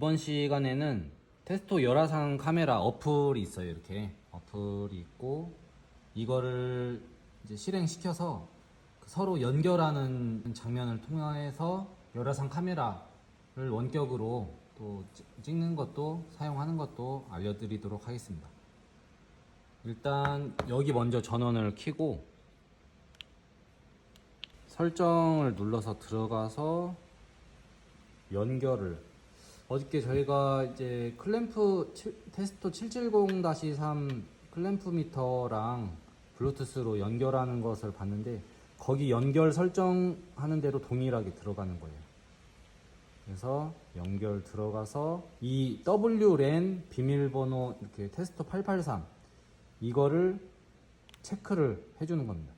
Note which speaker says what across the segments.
Speaker 1: 이번 시간에는 테스토 열화상 카메라 어플이 있어요. 이렇게 어플이 있고 이거를 이제 실행시켜서 그 서로 연결하는 장면을 통해서 열화상 카메라를 원격으로 또 찍- 찍는 것도 사용하는 것도 알려드리도록 하겠습니다. 일단 여기 먼저 전원을 켜고 설정을 눌러서 들어가서 연결을 어저께 저희가 이제 클램프 칠- 테스토 770-3 클램프 미터랑 블루투스로 연결하는 것을 봤는데 거기 연결 설정하는 대로 동일하게 들어가는 거예요. 그래서 연결 들어가서 이 WLAN 비밀번호 이렇게 테스토 883 이거를 체크를 해주는 겁니다.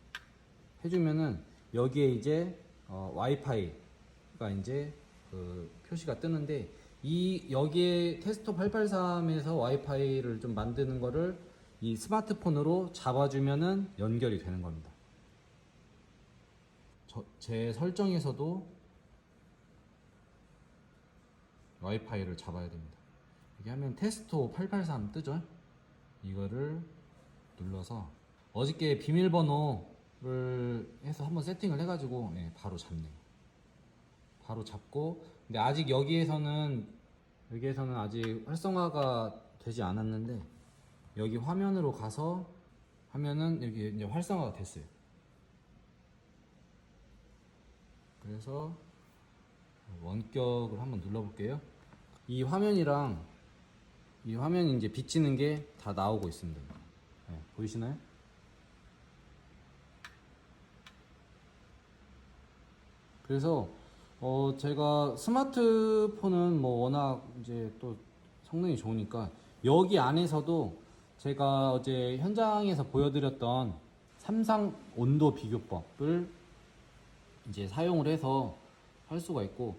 Speaker 1: 해주면은 여기에 이제 어, 와이파이가 이제 그 표시가 뜨는데 이 여기에 테스토 883에서 와이파이를 좀 만드는 거를 이 스마트폰으로 잡아주면은 연결이 되는 겁니다. 저, 제 설정에서도 와이파이를 잡아야 됩니다. 이렇게 하면 테스토 883 뜨죠? 이거를 눌러서 어저께 비밀번호를 해서 한번 세팅을 해가지고 예, 바로 잡네요. 바로 잡고 근데 아직 여기에서는 여기에서는 아직 활성화가 되지 않았는데 여기 화면으로 가서 하면은 여기 이제 활성화가 됐어요. 그래서 원격을 한번 눌러볼게요. 이 화면이랑 이 화면이 이제 비치는 게 다 나오고 있습니다. 네, 보이시나요? 그래서 어 제가 스마트폰은 뭐 워낙 이제 또 성능이 좋으니까 여기 안에서도 제가 어제 현장에서 보여드렸던 삼상 온도 비교법을 이제 사용을 해서 할 수가 있고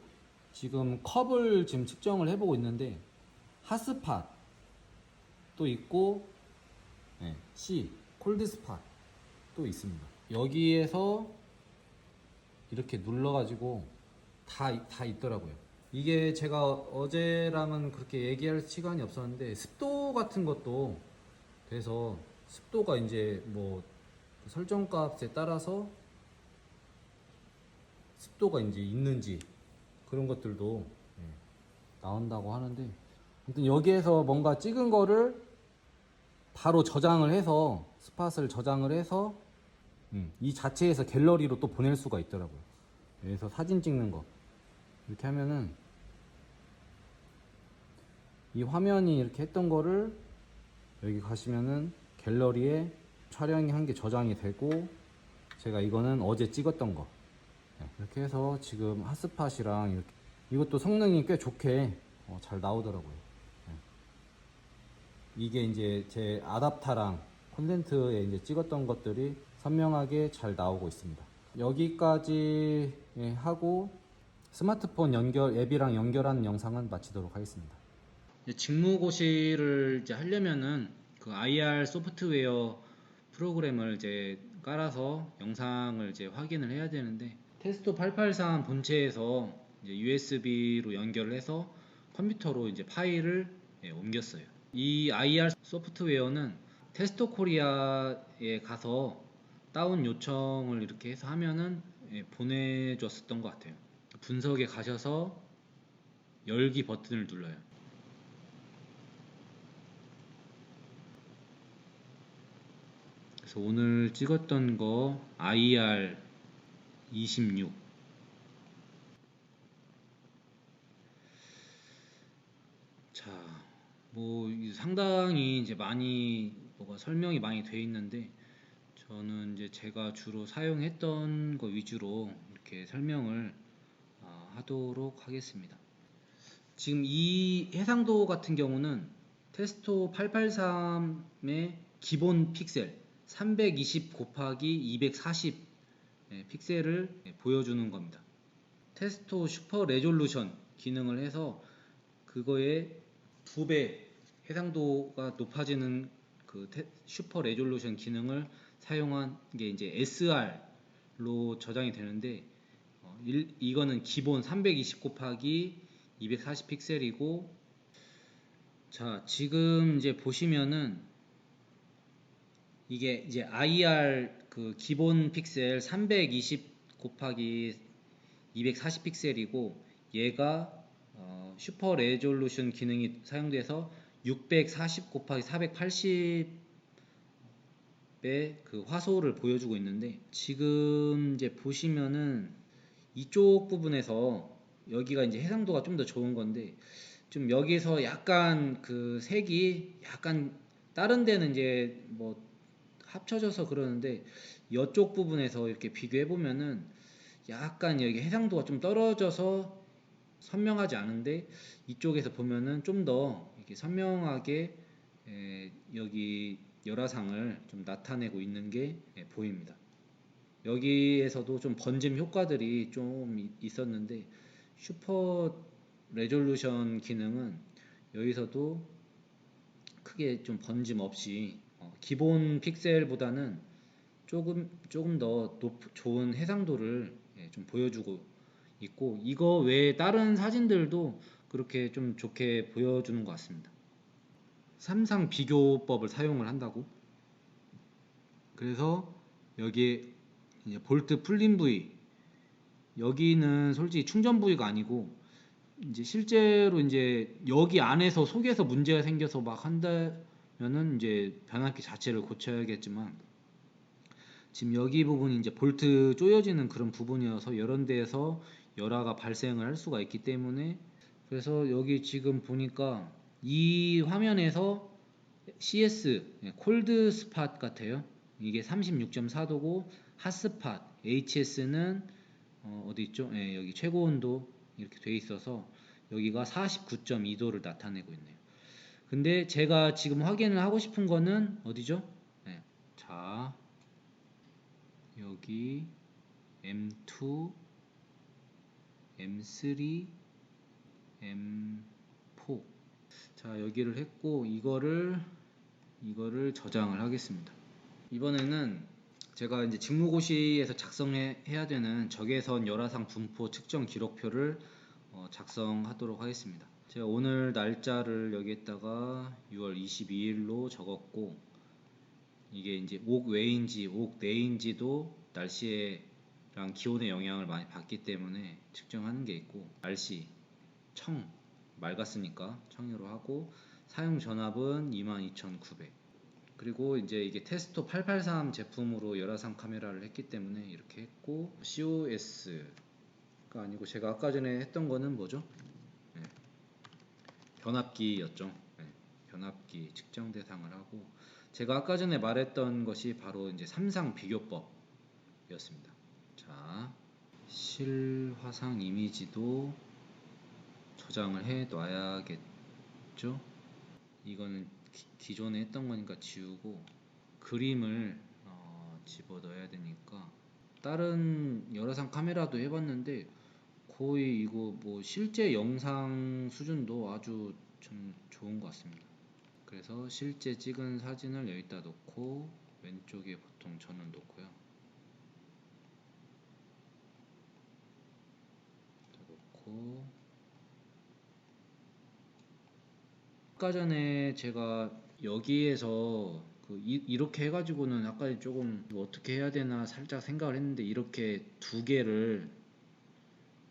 Speaker 1: 지금 컵을 지금 측정을 해보고 있는데 핫스팟 또 있고 네, C 콜드스팟 또 있습니다. 여기에서 이렇게 눌러가지고 다, 다 있더라고요. 이게 제가 어제랑은 그렇게 얘기할 시간이 없었는데 습도 같은 것도 돼서 습도가 이제 뭐 설정 값에 따라서 습도가 이제 있는지 그런 것들도 예, 나온다고 하는데 아무튼 여기에서 뭔가 찍은 거를 바로 저장을 해서 스팟을 저장을 해서 음, 이 자체에서 갤러리로 또 보낼 수가 있더라고요. 그래서 사진 찍는 거 이렇게 하면은 이 화면이 이렇게 했던 거를 여기 가시면은 갤러리에 촬영이 한 게 저장이 되고 제가 이거는 어제 찍었던 거 네, 이렇게 해서 지금 핫스팟이랑 이렇게 이것도 성능이 꽤 좋게 어, 잘 나오더라고요. 네. 이게 이제 제 아답타랑 콘센트에 이제 찍었던 것들이 선명하게 잘 나오고 있습니다. 여기까지 예, 하고 스마트폰 연결 앱이랑 연결하는 영상은 마치도록 하겠습니다. 직무고시를 이제 하려면은 그 IR 소프트웨어 프로그램을 이제 깔아서 영상을 이제 확인을 해야 되는데 테스토 883 본체에서 USB로 연결을 해서 컴퓨터로 이제 파일을 예, 옮겼어요. 이 IR 소프트웨어는 테스토 코리아에 가서 다운 요청을 이렇게 해서 하면은 예, 보내줬었던 것 같아요. 분석에 가셔서 열기 버튼을 눌러요. 그래서 오늘 찍었던 거 IR 26 자, 뭐이 상당히 이제 많이 뭐가 설명이 많이 돼 있는데 저는 이제 제가 주로 사용했던 거 위주로 이렇게 설명을 아, 하도록 하겠습니다. 지금 이 해상도 같은 경우는 테스토 883의 기본 픽셀 320 곱하기 240 예, 픽셀을 예, 보여주는 겁니다. 테스토 슈퍼 레졸루션 기능을 해서 그거에 두배 해상도가 높아지는 그 테- 슈퍼 레졸루션 기능을 사용한 게 이제 SR로 저장이 되는데 어, 일- 이거는 기본 320 곱하기 240 픽셀이고 자 지금 이제 보시면은 이게 이제 IR 그 기본 픽셀 320 곱하기 240 픽셀이고 얘가 어, 슈퍼 레졸루션 기능이 사용돼서 640 곱하기 480의 그 화소를 보여주고 있는데 지금 이제 보시면은 이쪽 부분에서 여기가 이제 해상도가 좀 더 좋은 건데 좀 여기서 약간 그 색이 약간 다른 데는 이제 뭐 합쳐져서 그러는데 이쪽 부분에서 이렇게 비교해 보면은 약간 여기 해상도가 좀 떨어져서 선명하지 않은데 이쪽에서 보면은 좀 더 이렇게 선명하게 에, 여기 열화상을 좀 나타내고 있는 게 에, 보입니다. 여기에서도 좀 번짐 효과들이 좀 있었는데 슈퍼 레졸루션 기능은 여기서도 크게 좀 번짐 없이 어, 기본 픽셀보다는 조금 조금 더 높, 좋은 해상도를 예, 좀 보여주고 있고 이거 외에 다른 사진들도 그렇게 좀 좋게 보여주는 것 같습니다. 삼상 비교법을 사용을 한다고. 그래서 여기에 볼트 풀린 부위 여기는 솔직히 충전 부위가 아니고 이제 실제로 이제 여기 안에서 속에서 문제가 생겨서 막 한다면은 이제 변압기 자체를 고쳐야겠지만 지금 여기 부분이 이제 볼트 조여지는 그런 부분이어서 이런 데에서 열화가 발생을 할 수가 있기 때문에 그래서 여기 지금 보니까 이 화면에서 CS 콜드 스팟 같아요. 이게 36.4도고 핫스팟 HS는 어, 어디 있죠? 예, 여기 최고 온도 이렇게 돼 있어서 여기가 49.2도를 나타내고 있네요. 근데 제가 지금 확인을 하고 싶은 거는 어디죠? 예, 자 여기 M2, M3, M4 자 여기를 했고 이거를 이거를 저장을 하겠습니다. 이번에는 제가 이제 직무고시에서 작성해야 되는 적외선 열화상 분포 측정 기록표를 어, 작성하도록 하겠습니다. 제가 오늘 날짜를 여기에다가 6월 22일로 적었고 이게 이제 옥 외인지 옥 내인지도 날씨랑 기온의 영향을 많이 받기 때문에 측정하는 게 있고 날씨 청 맑았으니까 청유로 하고 사용 전압은 22,900 그리고 이제 이게 테스토 883 제품으로 열화상 카메라를 했기 때문에 이렇게 했고 COS가 아니고 제가 아까 전에 했던 거는 뭐죠? 네. 변압기였죠. 네. 변압기 측정 대상을 하고 제가 아까 전에 말했던 것이 바로 이제 삼상 비교법이었습니다. 자, 실화상 이미지도 저장을 해 놔야겠죠? 이거는 기, 존에 했던 거니까 지우고 그림을 어, 집어 넣어야 되니까 다른 열화상 카메라도 해봤는데 거의 이거 뭐 실제 영상 수준도 아주 좀 좋은 것 같습니다. 그래서 실제 찍은 사진을 여기다 놓고 왼쪽에 보통 저는 놓고요. 놓고 아까 전에 제가 여기에서 그 이, 렇게 해가지고는 아까 조금 뭐 어떻게 해야 되나 살짝 생각을 했는데 이렇게 두 개를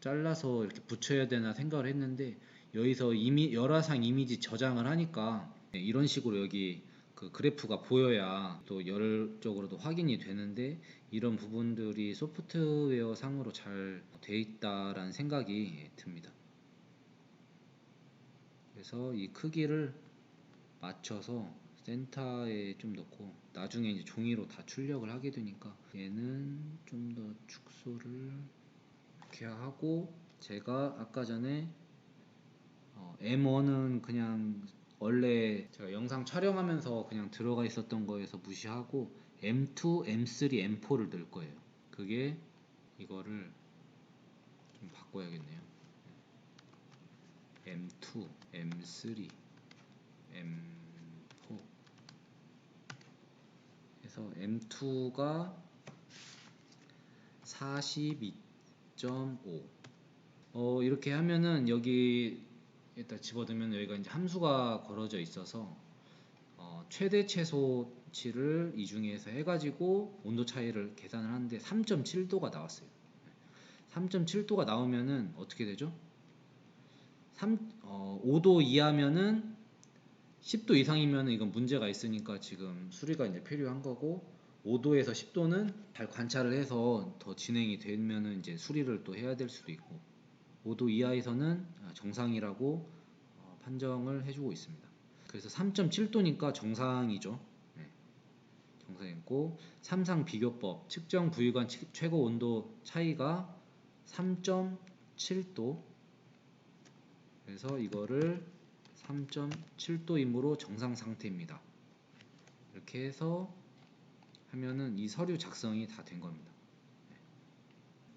Speaker 1: 잘라서 이렇게 붙여야 되나 생각을 했는데 여기서 이미 열화상 이미지 저장을 하니까 네, 이런 식으로 여기 그 그래프가 보여야 또 열적으로도 확인이 되는데 이런 부분들이 소프트웨어 상으로 잘 돼 있다라는 생각이 듭니다. 그래서 이 크기를 맞춰서 센터에 좀 넣고 나중에 이제 종이로 다 출력을 하게 되니까 얘는 좀 더 축소를 이렇게 하고 제가 아까 전에 어, M1은 그냥 원래 제가 영상 촬영하면서 그냥 들어가 있었던 거에서 무시하고 M2, M3, M4를 넣을 거예요. 그게 이거를 좀 바꿔야겠네요. M2, M3, M4 해서 M2가 42.5 어, 이렇게 하면은 여기 일단 집어넣으면 여기가 이제 함수가 걸어져 있어서 어, 최대 최소치를 이 중에서 해가지고 온도 차이를 계산을 하는데 3.7도가 나왔어요. 3.7도가 나오면은 어떻게 되죠? 3, 어, 5도 이하면은 10도 이상이면 이건 문제가 있으니까 지금 수리가 이제 필요한 거고 5도에서 10도는 잘 관찰을 해서 더 진행이 되면은 이제 수리를 또 해야 될 수도 있고 5도 이하에서는 정상이라고 어, 판정을 해주고 있습니다. 그래서 3.7도니까 정상이죠. 네. 정상이고 삼상 비교법 측정 부위관 치- 최고 온도 차이가 3.7도 그래서 이거를 3.7도이므로 정상 상태입니다. 이렇게 해서 하면은 이 서류 작성이 다 된 겁니다. 네.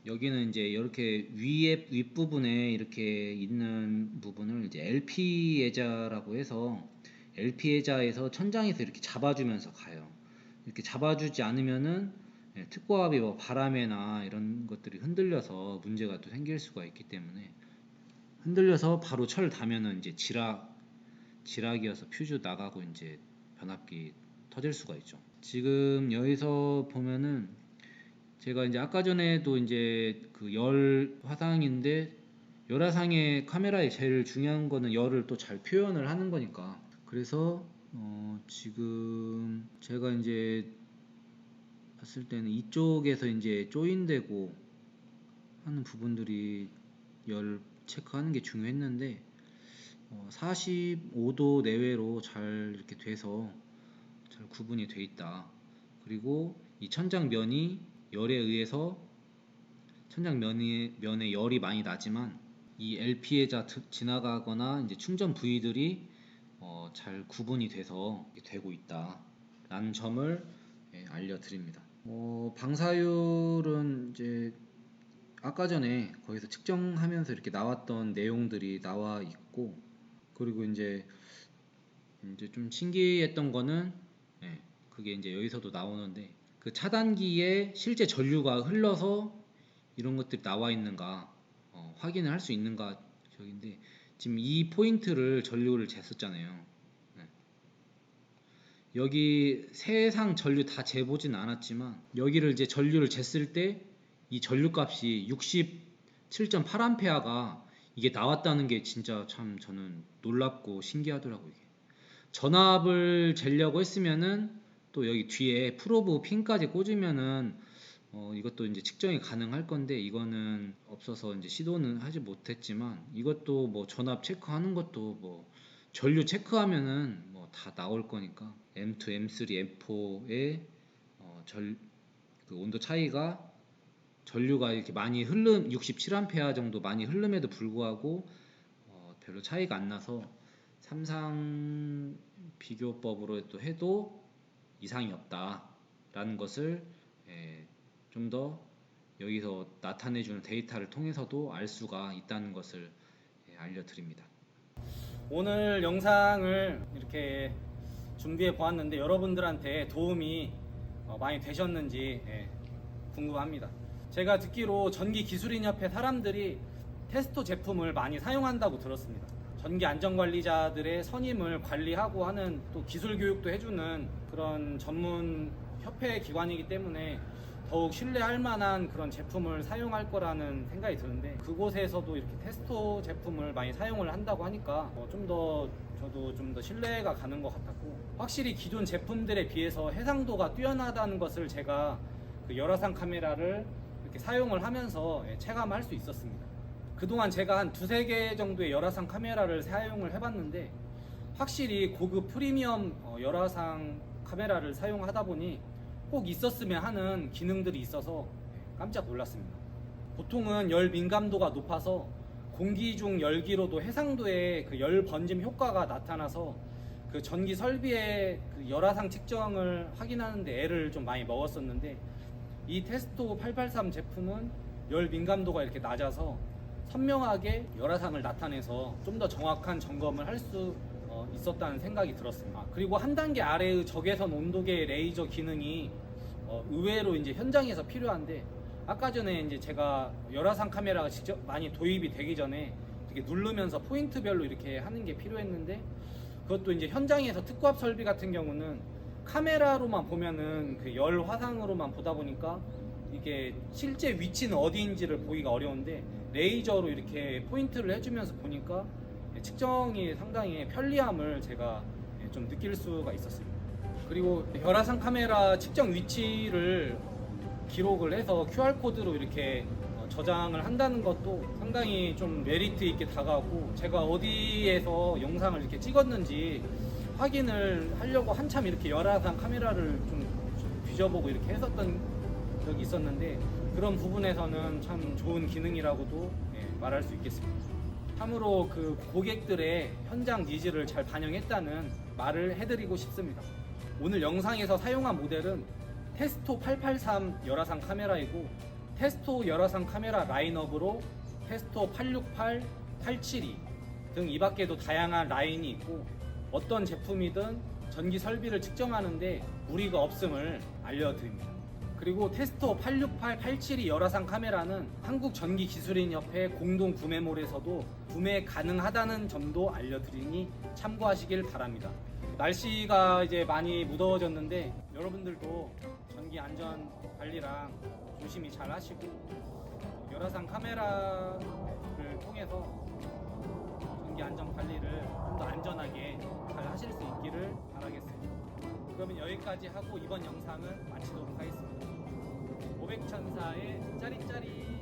Speaker 1: 여기는 이제 이렇게 위에 윗부분에 이렇게 있는 부분을 이제 LP 예자라고 해서 LP 예자에서 천장에서 이렇게 잡아주면서 가요. 이렇게 잡아주지 않으면은 예, 특고압이 뭐 바람에나 이런 것들이 흔들려서 문제가 또 생길 수가 있기 때문에 흔들려서 바로 철 닿으면은 이제 지락 지락이어서 퓨즈 나가고 이제 변압기 터질 수가 있죠. 지금 여기서 보면은 제가 이제 아까 전에도 이제 그 열 화상인데 열 화상의 카메라의 제일 중요한 거는 열을 또 잘 표현을 하는 거니까 그래서 어 지금 제가 이제 봤을 때는 이쪽에서 이제 조인되고 하는 부분들이 열 체크하는 게 중요했는데 어 45도 내외로 잘 이렇게 돼서 잘 구분이 돼 있다. 그리고 이 천장 면이 열에 의해서 천장 면에, 면에 열이 많이 나지만 이 LP에자 지나가거나 이제 충전 부위들이 어, 잘 구분이 돼서 되고 있다 라는 점을 예, 알려드립니다. 어, 방사율은 이제 아까 전에 거기서 측정하면서 이렇게 나왔던 내용들이 나와 있고 그리고 이제 이제 좀 신기했던 거는 예, 그게 이제 여기서도 나오는데 그 차단기에 실제 전류가 흘러서 이런 것들이 나와 있는가 어, 확인을 할 수 있는가 저기인데 지금 이 포인트를 전류를 쟀었잖아요. 네. 여기 세상 전류 다 재보진 않았지만 여기를 이제 전류를 쟀을 때 이 전류 값이 67.8A가 이게 나왔다는 게 진짜 참 저는 놀랍고 신기하더라고요. 이게. 전압을 재려고 했으면은 또 여기 뒤에 프로브 핀까지 꽂으면은 어 이것도 이제 측정이 가능할 건데 이거는 없어서 이제 시도는 하지 못했지만 이것도 뭐 전압 체크하는 것도 뭐 전류 체크하면은 뭐 다 나올 거니까 M2, M3, M4의 어 절, 그 온도 차이가 전류가 이렇게 많이 흐름 67A 정도 많이 흐름에도 불구하고 어 별로 차이가 안 나서 삼상 비교법으로 또 해도 이상이 없다라는 것을 예, 좀더 여기서 나타내주는 데이터를 통해서도 알 수가 있다는 것을 예, 알려드립니다.
Speaker 2: 오늘 영상을 이렇게 준비해 보았는데 여러분들한테 도움이 어, 많이 되셨는지 예, 궁금합니다. 제가 듣기로 전기 기술인 협회 사람들이 테스토 제품을 많이 사용한다고 들었습니다. 전기 안전관리자들의 선임을 관리하고 하는 또 기술 교육도 해주는 그런 전문 협회 기관이기 때문에 더욱 신뢰할 만한 그런 제품을 사용할 거라는 생각이 드는데 그곳에서도 이렇게 테스토 제품을 많이 사용을 한다고 하니까 어, 좀더 저도 좀 더 신뢰가 가는 것 같았고 확실히 기존 제품들에 비해서 해상도가 뛰어나다는 것을 제가 그 열화상 카메라를 이렇게 사용을 하면서 예, 체감할 수 있었습니다. 그동안 제가 한 두세 개 정도의 열화상 카메라를 사용을 해봤는데 확실히 고급 프리미엄 어, 열화상 카메라를 사용하다 보니 꼭 있었으면 하는 기능들이 있어서 깜짝 놀랐습니다. 보통은 열 민감도가 높아서 공기 중 열기로도 해상도에 그열 번짐 효과가 나타나서 그 전기 설비의 그 열화상 측정을 확인하는데 애를 좀 많이 먹었었는데 이 테스토 883 제품은 열 민감도가 이렇게 낮아서 선명하게 열화상을 나타내서 좀 더 정확한 점검을 할 수 있었다는 생각이 들었습니다. 그리고 한 단계 아래의 적외선 온도계 레이저 기능이 어, 의외로 이제 현장에서 필요한데 아까 전에 이제 제가 열화상 카메라가 직접 많이 도입이 되기 전에 이렇게 누르면서 포인트별로 이렇게 하는 게 필요했는데 그것도 이제 현장에서 특고압 설비 같은 경우는 카메라로만 보면은 그 열 화상으로만 보다 보니까 이게 실제 위치는 어디인지를 보기가 어려운데 레이저로 이렇게 포인트를 해주면서 보니까 측정이 상당히 편리함을 제가 좀 느낄 수가 있었습니다. 그리고 열화상 카메라 측정 위치를 기록을 해서 QR 코드로 이렇게 어, 저장을 한다는 것도 상당히 좀 메리트 있게 다가오고 제가 어디에서 영상을 이렇게 찍었는지 확인을 하려고 한참 이렇게 열화상 카메라를 좀 뒤져보고 이렇게 했었던 적이 있었는데 그런 부분에서는 참 좋은 기능이라고도 예, 말할 수 있겠습니다. 참으로 그 고객들의 현장 니즈를 잘 반영했다는 말을 해드리고 싶습니다. 오늘 영상에서 사용한 모델은 테스토 883 열화상 카메라이고 테스토 열화상 카메라 라인업으로 테스토 868, 872 등 이 밖에도 다양한 라인이 있고 어떤 제품이든 전기 설비를 측정하는데 무리가 없음을 알려드립니다. 그리고 테스토 868, 872 열화상 카메라는 한국전기기술인협회 공동 구매몰에서도 구매 가능하다는 점도 알려드리니 참고하시길 바랍니다. 날씨가 이제 많이 무더워졌는데 여러분들도 전기 안전 관리랑 조심히 잘 하시고 열화상 카메라를 통해서 전기 안전 관리를 좀 더 안전하게 잘 하실 수 있기를 바라겠습니다. 그러면 여기까지 하고 이번 영상은 마치도록 하겠습니다. 500천사의 짜릿짜릿